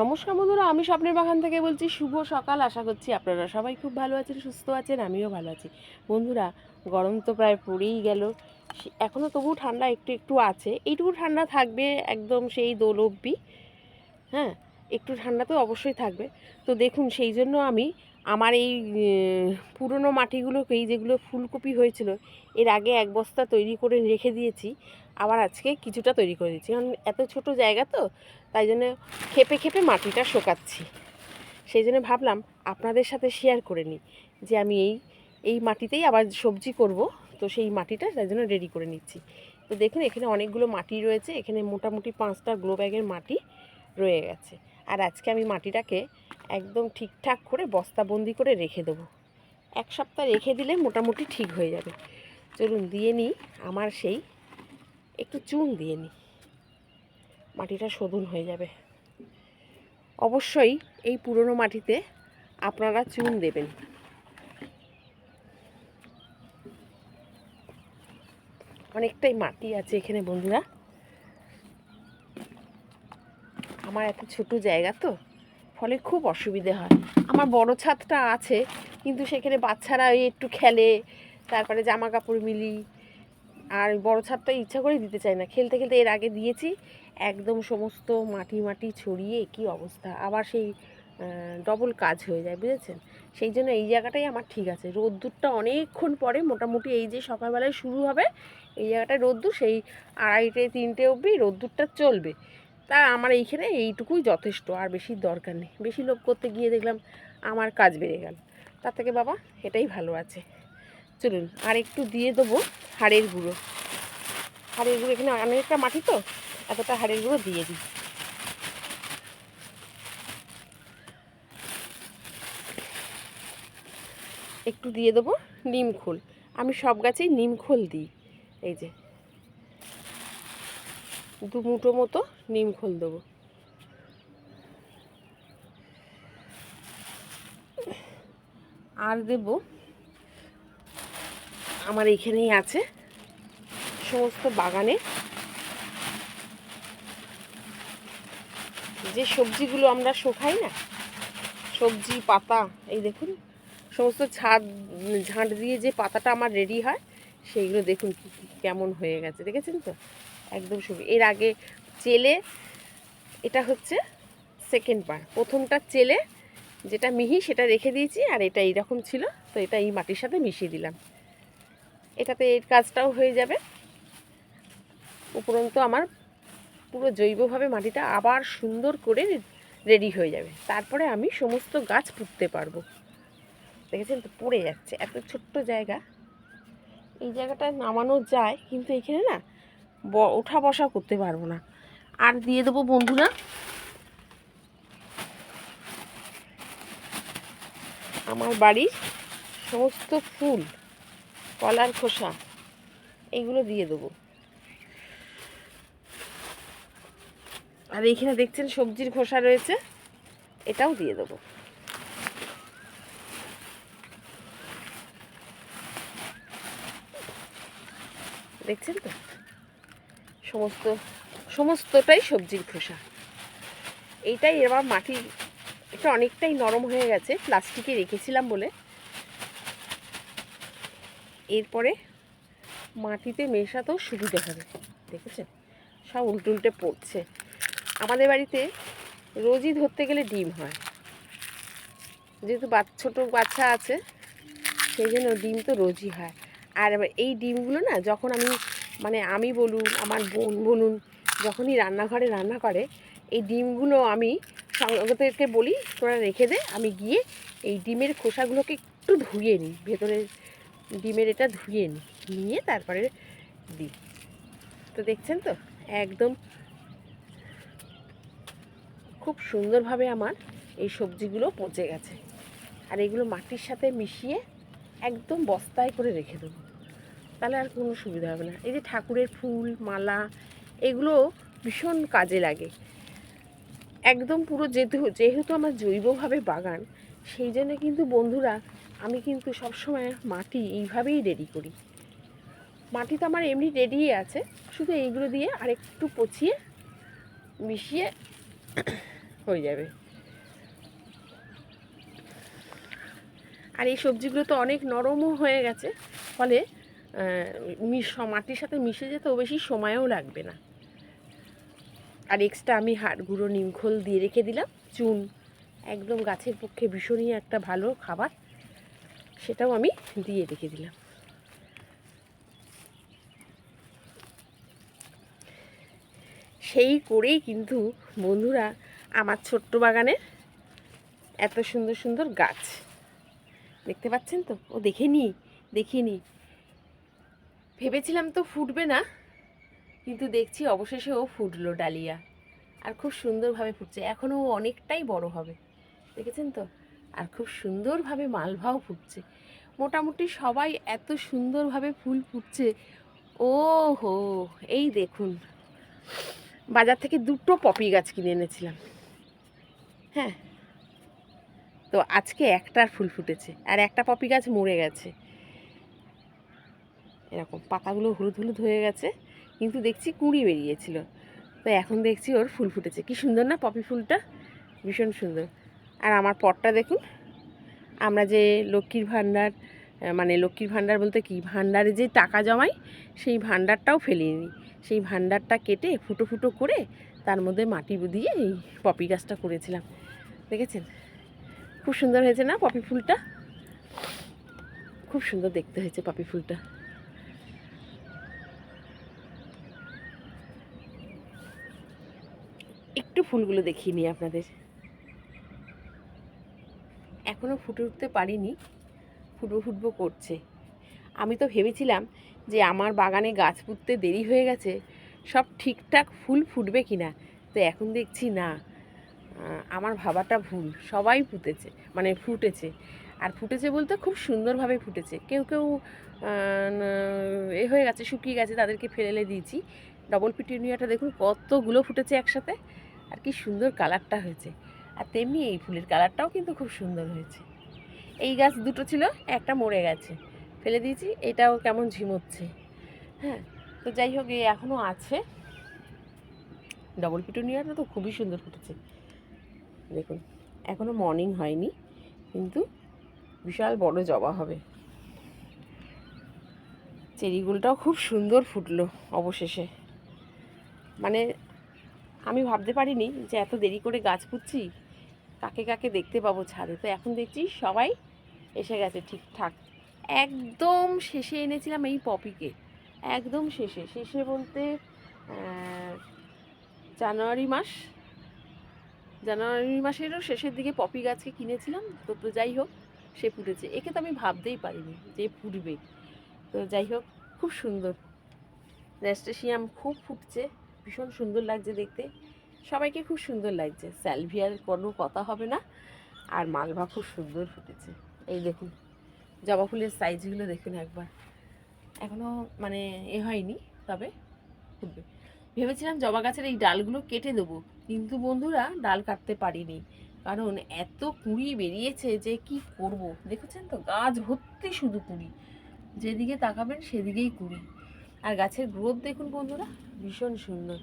নমস্কার বন্ধুরা, আমি স্বপ্নের বাগান থেকে বলছি, শুভ সকাল। আশা করছি আপনারা সবাই খুব ভালো আছেন, সুস্থ আছেন, আমিও ভালো আছি। বন্ধুরা, গরম তো প্রায় পড়েই গেল। এখনও তবু ঠান্ডা একটু একটু আছে। এইটুকু ঠান্ডা থাকবে একদম সেই দোল অব্দি হ্যাঁ একটু ঠান্ডা তো অবশ্যই থাকবে। তো দেখুন, সেই জন্য আমি আমার এই পুরনো মাটিগুলোকেই যেগুলো ফুলকপি হয়েছিল, এর আগে এক বস্তা তৈরি করে রেখে দিয়েছি, আবার আজকে কিছুটা তৈরি করে দিচ্ছি কারণ এত ছোট জায়গা তো, তাই জন্য খেপে খেপে মাটিটা শোকাচ্ছি। সেই জন্য ভাবলাম আপনাদের সাথে শেয়ার করে নিই যে আমি এই এই মাটিতেই আবার সবজি করব, তো সেই মাটিটা তাই জন্য রেডি করে নিচ্ছি। তো দেখুন এখানে অনেকগুলো মাটি রয়েছে, এখানে মোটামুটি পাঁচটা গ্লো ব্যাগের মাটি রয়ে গেছে। আর আজকে আমি মাটিটাকে একদম ঠিকঠাক করে বস্তাবন্দি করে রেখে দেবো। এক সপ্তাহ রেখে দিলে মোটামুটি ঠিক হয়ে যাবে। চলুন দিয়ে নিই, আমার সেই একটু চুন দিয়ে নিই। মাটিটা শোধন হয়ে যাবে। অবশ্যই এই পুরনো মাটিতে আপনারা চুন দেবেন। অনেকটাই মাটি আছে এখানে বন্ধুরা। আমার এত ছোট জায়গা তো, ফলে খুব অসুবিধে হয়। আমার বড় ছাদটা আছে, কিন্তু সেখানে বাচ্চারা একটু খেলে, তারপরে জামা কাপড় মিলি, আর বড় ছাদটা ইচ্ছা করে দিতে চাই না। খেলতে খেলতে এর আগে দিয়েছি, একদম সমস্ত মাটি মাটি ছড়িয়ে কি অবস্থা। আবার সেই ডবল কাজ হয়ে যায়, বুঝেছেন? সেই জন্য এই জায়গাটাই আমার ঠিক আছে। রোদ্দুরটা অনেকক্ষণ পরে, মোটামুটি এই যে সকালবেলায় শুরু হবে, এই জায়গাটায় রোদ্দুর, সেই আড়াইটে, তিনটে অবধি রোদ্দুরটা চলবে। তা আমার এইখানে এইটুকুই যথেষ্ট, আর বেশি দরকার নেই। বেশি লোভ করতে গিয়ে দেখলাম আমার কাজ বেড়ে গেল। তার থেকে বাবা, এটাই ভালো আছে। চলুন, আর একটু দিয়ে দেবো হাড়ের গুঁড়ো। হাড়ের গুঁড়ো এখানে অনেকটা মাটি তো, এতটা হাড়ের গুঁড়ো দিয়ে দিই। একটু দিয়ে দেবো নিম খোল। আমি সব গাছেই নিম খোল দিই। এই যে দু মুঠো মতো নিম খোল দেবো। আর দেব আমার এখানেই আছে সমস্ত বাগানে। যে সবজিগুলো আমরা শোকাই না, সবজি, পাতা, এই দেখুন, সমস্ত ছাদ, ঝাঁট দিয়ে যে পাতাটা আমার রেডি হয়, সেইগুলো দেখুন কেমন হয়ে গেছে, দেখেছেন তো? একদম শুকিয়ে এর আগে চেলে, এটা হচ্ছে সেকেন্ড বার। প্রথমটা চেলে, যেটা মিহি, সেটা রেখে দিয়েছি আর এটা এইরকম ছিল, তো এটা এই মাটির সাথে মিশিয়ে দিলাম। এটাতে এর কাজটাও হয়ে যাবে। উপরন্ত আমার পুরো জৈবভাবে মাটিটা আবার সুন্দর করে রেডি হয়ে যাবে। তারপরে আমি সমস্ত গাছ পুঁততে পারব। দেখেছেন তো, পড়ে যাচ্ছে, এত ছোট্ট জায়গা। এই জায়গাটা নামানো যায়, কিন্তু এখানে না ওঠা বসা করতে পারব না। আর দিয়ে দেবো বন্ধুরা। আমার বাড়ির সমস্ত ফুল কলার খোসা এইগুলো দিয়ে দেবো। আর এইখানে দেখছেন সবজির খোসা রয়েছে, এটাও দিয়ে দেবো। দেখছেন তো? সমস্ত, সমস্তটাই সবজির খোসা। এইটাই এবার মাটি এটা অনেকটাই নরম হয়ে গেছে, প্লাস্টিকে রেখেছিলাম বলে। এরপরে মাটিতে মেশাতেও সুবিধে হবে, দেখেছেন? সব উল্টে উল্টে পড়ছে। আমাদের বাড়িতে রোজই ধরতে গেলে ডিম হয়। যেহেতু ছোটো বাচ্চা আছে, সেই জন্য ডিম তো রোজই হয়। আর এই ডিমগুলো না, যখন আমি মানে আমি বলুন, আমার বোন বলুন, যখনই রান্নাঘরে রান্না করে, এই ডিমগুলো আমি সঙ্গতকে বলি, তোরা রেখে দে, আমি গিয়ে এই ডিমের খোসাগুলোকে একটু ধুয়ে নিই ভেতরে ডিমের এটা ধুয়ে নিই, নিয়ে তারপরে দিই। তো দেখছেন তো? একদম খুব সুন্দরভাবে আমার এই সবজিগুলো পচে গেছে। আর এগুলো মাটির সাথে মিশিয়ে একদম বস্তায় করে রেখে দেবো। তাহলে আর কোনো সুবিধা হবে না। এই যে ঠাকুরের ফুল, মালা, এগুলো ভীষণ কাজে লাগে। একদম পুরো যেহেতু যেহেতু আমার জৈবভাবে বাগান, সেই জন্য কিন্তু বন্ধুরা আমি কিন্তু সবসময় মাটি এইভাবেই রেডি করি। মাটি তো আমার এমনি রেডিই আছে, শুধু এইগুলো দিয়ে আরেকটু পচিয়ে মিশিয়ে হয়ে যাবে। আর এই সবজিগুলো তো অনেক নরমও হয়ে গেছে, ফলে মাটির সাথে মিশে যেতেও বেশি সময়ও লাগবে না। আর এক্সট্রা আমি হাড় গুঁড়ো নিমখোল দিয়ে রেখে দিলাম, চুন, একদম গাছের পক্ষে ভীষণই একটা ভালো খাবার, সেটাও আমি দিয়ে রেখে দিলাম। সেই করেই কিন্তু বন্ধুরা, আমার ছোট্ট বাগানের এত সুন্দর সুন্দর গাছ। দেখতে পাচ্ছেন তো? ও দেখে নি দেখিনি ভেবেছিলাম তো ফুটবে না, কিন্তু দেখছি অবশেষে ও ফুটলো ডালিয়া। আর খুব সুন্দরভাবে ফুটছে, এখনও ও অনেকটাই বড় হবে। দেখেছেন তো? আর খুব সুন্দরভাবে মালভাও ফুটছে। মোটামুটি সবাই এত সুন্দরভাবে ফুল ফুটছে। ও হো এই দেখুন। বাজার থেকে দুটো পপি গাছ কিনে এনেছিলাম। হ্যাঁ তো আজকে একটার ফুল ফুটেছে, আর একটা পপি গাছ মরে গেছে। এরকম পাতাগুলো হলুদ হলুদ হয়ে গেছে, কিন্তু দেখছি কুঁড়ি বেরিয়েছিল। তো এখন দেখছি ওর ফুল ফুটেছে। কি সুন্দর না পপি ফুলটা? ভীষণ সুন্দর। আর আমার পটটা দেখুন, আমরা যে লক্ষ্মীর ভাণ্ডার মানে লক্ষ্মীর ভাণ্ডার বলতে কি? ভাণ্ডারে যে টাকা জমাই, সেই ভাণ্ডারটাও ফেলিনি সেই ভাণ্ডারটা কেটে ফুটো ফুটো করে তার মধ্যে মাটি দিয়ে এই পপি গাছটা করেছিলাম। দেখেছেন? খুব সুন্দর হয়েছে না পপি ফুলটা? খুব সুন্দর দেখতে হয়েছে পপি ফুলটা। একটু ফুলগুলো দেখিয়ে নিই আপনাদের। এখনও ফুটে উঠতে পারিনি ফুটবো ফুটবো করছে। আমি তো ভেবেছিলাম যে আমার বাগানে গাছ পুঁততে দেরি হয়ে গেছে, সব ঠিকঠাক ফুল ফুটবে কি না তো এখন দেখছি না। আমার ভাবাটা ভুল, সবাই ফুটেছে মানে ফুটেছে। আর ফুটেছে বলতে খুব সুন্দরভাবে ফুটেছে। কেউ কেউ এ হয়ে গেছে, শুকিয়ে গেছে, তাদেরকে ফেলে দিয়েছি। ডবল পিটুনিয়াটা দেখুন, কতগুলো ফুটেছে একসাথে। আর কি সুন্দর কালারটা হয়েছে। আর তেমনি এই ফুলের কালারটাও কিন্তু খুব সুন্দর হয়েছে। এই গাছ দুটো ছিল, একটা মরে গেছে। ফেলে দিয়েছি, এটাও কেমন ঝিমোচ্ছে। হ্যাঁ তো যাই হোক, এ এখনও আছে। ডবল পিটুনিয়াটা তো খুবই সুন্দর ফুটেছে। দেখুন এখনও মর্নিং হয়নি, কিন্তু বিশাল বড় জবা হবে। চেরিগুলটাও খুব সুন্দর ফুটলো অবশেষে। মানে আমি ভাবতে পারিনি যে এত দেরি করে গাছ পুঁতছি। কাকে কাকে দেখতে পাবো ছাদে? তো এখন দেখছি সবাই এসে গেছে ঠিকঠাক। একদম শেষে এনেছিলাম এই পপিকে। একদম শেষে। শেষে বলতে জানুয়ারি মাস। জানুয়ারি মাসেরও শেষের দিকে পপি গাছকে কিনেছিলাম। তো তো যাই হোক, সে ফুটেছে একে তো আমি ভাবতেই পারিনি যে ফুটবে তো যাই হোক, খুব সুন্দর। ন্যাস্টেশিয়াম খুব ফুটছে। ভীষণ সুন্দর লাগছে দেখতে। সবাইকে খুব সুন্দর লাগছে। স্যালভিয়ার কোনো কথা হবে না। আর মালভা খুব সুন্দর ফুটেছে। এই দেখুন, জবা ফুলের সাইজগুলো দেখুন একবার। এখনও মানে এ হয়নি, তবে ফুটবে। ভেবেছিলাম জবা গাছের এই ডালগুলো কেটে দেবো, কিন্তু বন্ধুরা ডাল কাটতে পারিনি। কারণ এত কুঁড়ি বেরিয়েছে যে কি করব? দেখেছেন তো? গাছ ভর্তি শুধু কুঁড়ি। যেদিকে তাকাবেন সেদিকেই কুঁড়ি। আর গাছের গ্রোথ দেখুন বন্ধুরা, ভীষণ সুন্দর।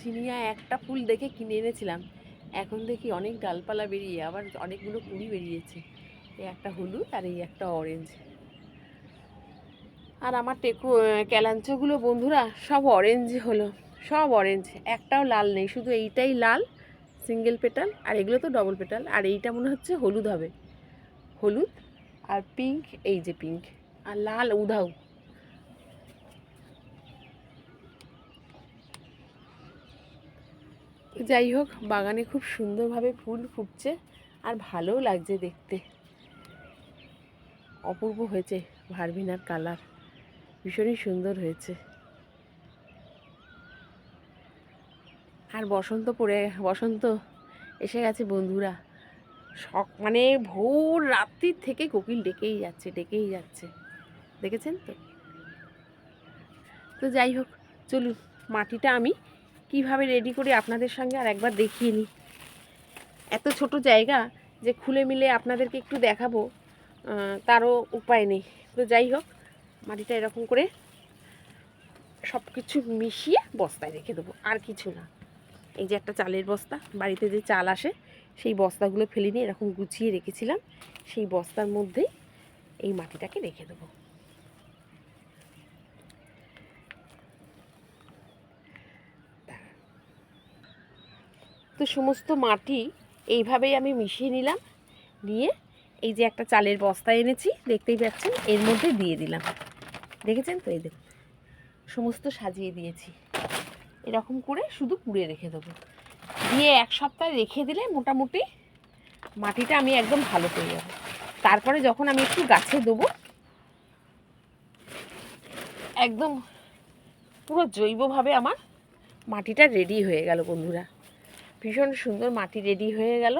চিনিয়া একটা ফুল দেখে কিনে এনেছিলাম। এখন দেখি অনেক ডালপালা বেরিয়ে, আবার অনেকগুলো কুঁড়ি বেরিয়েছে। এই একটা হলুদ আর এই একটা অরেঞ্জ আর আমার টেকু ক্যালাঞ্চগুলো বন্ধুরা, সব অরেঞ্জ হলো। সব অরেঞ্জ একটাও লাল নেই, শুধু এইটাই লাল সিঙ্গেল পেটাল আর এগুলো তো ডবল পেটাল আর এইটা মনে হচ্ছে হলুদ হবে। হলুদ আর পিঙ্ক এই যে পিঙ্ক আর লাল উধাও। যাই হোক, বাগানে খুব সুন্দরভাবে ফুল ফুটছে আর ভালোও লাগছে দেখতে। অপূর্ব হয়েছে ভারভিনার কালার। ভীষণই সুন্দর হয়েছে। আর বসন্ত পড়ে, বসন্ত এসে গেছে বন্ধুরা। সক মানে ভোর রাত্রির থেকে কোকিল ডেকেই যাচ্ছে ডেকেই যাচ্ছে। দেখেছেন তো? তো যাই হোক, চলুন, মাটিটা আমি কীভাবে রেডি করি আপনাদের সঙ্গে আর একবার দেখিয়ে নিই। এত ছোট জায়গা যে খুলে মিলে আপনাদেরকে একটু দেখাবো তারও উপায় নেই। তো যাই হোক, মাটিটা এরকম করে সব কিছু মিশিয়ে বস্তায় রেখে দেবো, আর কিছু না। এই যে একটা চালের বস্তা, বাড়িতে যে চাল আসে, সেই বস্তাগুলো ফেলে নিয়ে এরকম গুছিয়ে রেখেছিলাম, সেই বস্তার মধ্যেই এই মাটিটাকে রেখে দেবো। তো সমস্ত মাটি এইভাবেই আমি মিশিয়ে নিলাম। নিয়ে এই যে একটা চালের বস্তা এনেছি, দেখতেই পাচ্ছেন, এর মধ্যে দিয়ে দিলাম। দেখেছেন তো? এই দেখুন, সমস্ত সাজিয়ে দিয়েছি। এরকম করে শুধু পুড়ে রেখে দেবো। দিয়ে এক সপ্তাহ রেখে দিলে মোটামুটি মাটিটা আমি একদম ভালো পেয়ে যাব। তারপরে যখন আমি একটু গাছে দেবো, একদম পুরো জৈবভাবে আমার মাটিটা রেডি হয়ে গেল বন্ধুরা। ভীষণ সুন্দর মাটি রেডি হয়ে গেল।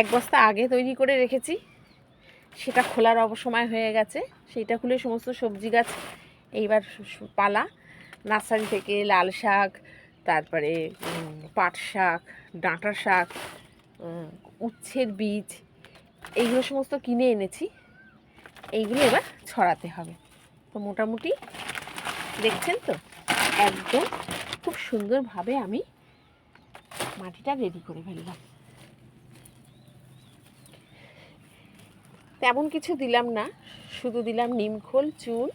এক বস্তা আগে তৈরি করে রেখেছি, সেটা খোলার অবসময় হয়ে গেছে। সেইটা খুলে সমস্ত সবজি গাছ, এইবার পালা, নার্সারি থেকে লাল শাক, তারপরে পাট শাক ডাঁটা শাক উচ্ছের বীজ, এইগুলো সমস্ত কিনে এনেছি। এইগুলো এবার ছড়াতে হবে। তো মোটামুটি দেখছেন তো? একদম খুব সুন্দরভাবে আমি মাটিটা রেডি করে ফেললাম। তেমন কিছু দিলাম না, শুধু দিলাম নিমখোল চুন,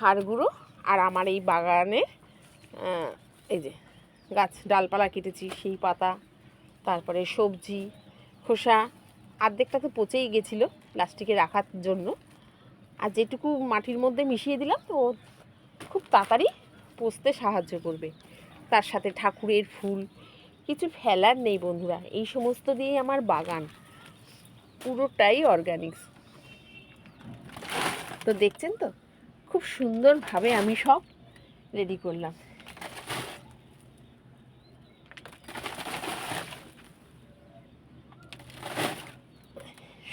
হাড় গুঁড়ো আর আমার এই বাগানে এই যে গাছ, ডালপালা কেটেছি সেই পাতা, তারপরে সবজি, খোসা আর্ধেকটা তো পচেই গেছিল প্লাস্টিকে রাখার জন্য। আর যেটুকু মাটির মধ্যে মিশিয়ে দিলাম, তো খুব তাড়াতাড়ি পচতে সাহায্য করবে। তার সাথে ঠাকুরের ফুল, কিছু ফেলার নেই বন্ধুরা, এই সমস্ত দিয়েই আমার বাগান। পুরোটাই অর্গানিক্স তো দেখছেন তো, খুব সুন্দরভাবে আমি সব রেডি করলাম।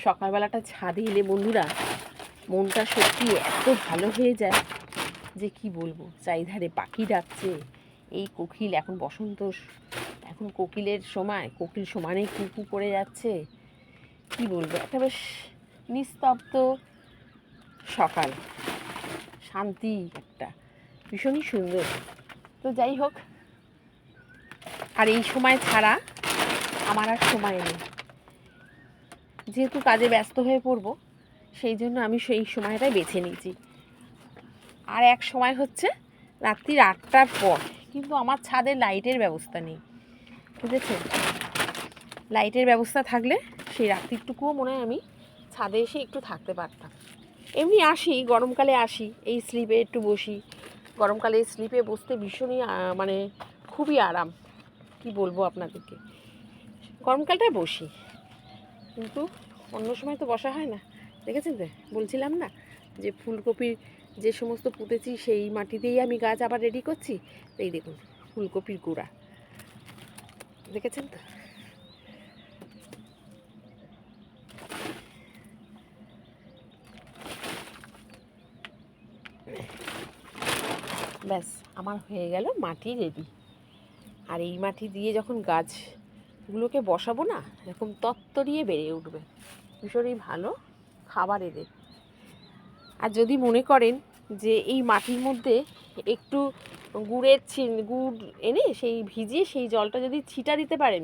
সকালবেলাটা ছাদে এলে বন্ধুরা মনটা সত্যি এত ভালো হয়ে যায় যে কি বলব? চারিধারে পাখি ডাকছে, এই কোকিল এখন বসন্ত এখন কোকিলের সময়, কোকিল সমানে কুকু করে যাচ্ছে, কি বলব? একটা বেশ নিস্তব্ধ সকাল, শান্তি একটা, ভীষণই সুন্দর। তো যাই হোক, আর এই সময় ছাড়া আমার আর সময় নেই। যেহেতু কাজে ব্যস্ত হয়ে পড়ব সেই জন্য আমি সেই সময়টাই বেছে নিয়েছি। আর এক সময় হচ্ছে রাত্রির আটটার পর, কিন্তু আমার ছাদে লাইটের ব্যবস্থা নেই, বুঝেছেন? লাইটের ব্যবস্থা থাকলে সেই রাত্রিটুকুও মনে হয় আমি ছাদে এসে একটু থাকতে পারতাম। এমনি আসি, গরমকালে আসি, এই স্লিপে একটু বসি। গরমকালে স্লিপে বসতে ভীষণই মানে খুবই আরাম, কি বলব আপনাদেরকে? গরমকালটায় বসি, কিন্তু অন্য সময় তো বসা হয় না। দেখেছেন তো বলছিলাম না যে ফুলকপির যে সমস্ত পুঁতেছি সেই মাটিতেই আমি গাছ আবার রেডি করছি। এই দেখুন, ফুলকপির গুঁড়া। দেখেছেন তো? ব্যাস, আমার হয়ে গেল মাটি রেডি আর এই মাটি দিয়ে যখন গাছগুলোকে বসাবো না, এরকম তত্তরিয়ে বেড়ে উঠবে। ভীষণই ভালো। খাবার এদের। আর যদি মনে করেন যে এই মাটির মধ্যে একটু গুড়ের গুড় এনে সেই ভিজিয়ে সেই জলটা যদি ছিটা দিতে পারেন,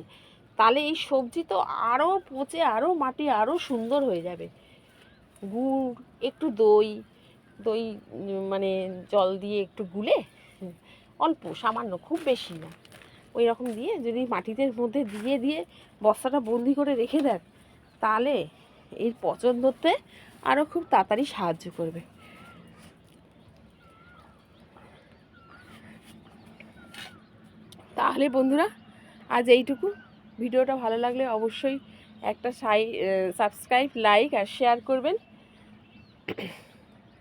তাহলে এই সবজি তো আরও পচে আরও মাটি আরও সুন্দর হয়ে যাবে। গুড়, একটু দই দই মানে জল দিয়ে একটু গুলে অল্প, সামান্য, খুব বেশি না। ওই রকম দিয়ে যদি মাটিতে মধ্যে দিয়ে দিয়ে বস্তাটা বন্দি করে রেখে দেন, তাহলে এর পচন ধরতে আরও খুব তাড়াতাড়ি সাহায্য করবে। তাহলে বন্ধুরা, আজ এইটুকু। ভিডিওটা ভালো লাগলে অবশ্যই একটা সাই সাবস্ক্রাইব লাইক আর শেয়ার করবেন।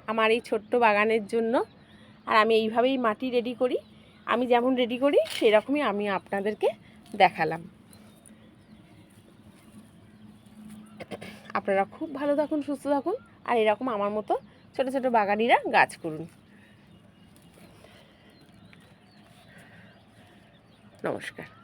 আমার এই ছোট্ট বাগানের জন্য। আর আমি এইভাবেই মাটি রেডি করি। আমি যেমন রেডি করি, সেরকমই আমি আপনাদেরকে দেখালাম। আপনারা খুব ভালো থাকুন, সুস্থ থাকুন, আর এরকম আমার মতো ছোট ছোট বাগানিরা গাছ করুন। নমস্কার।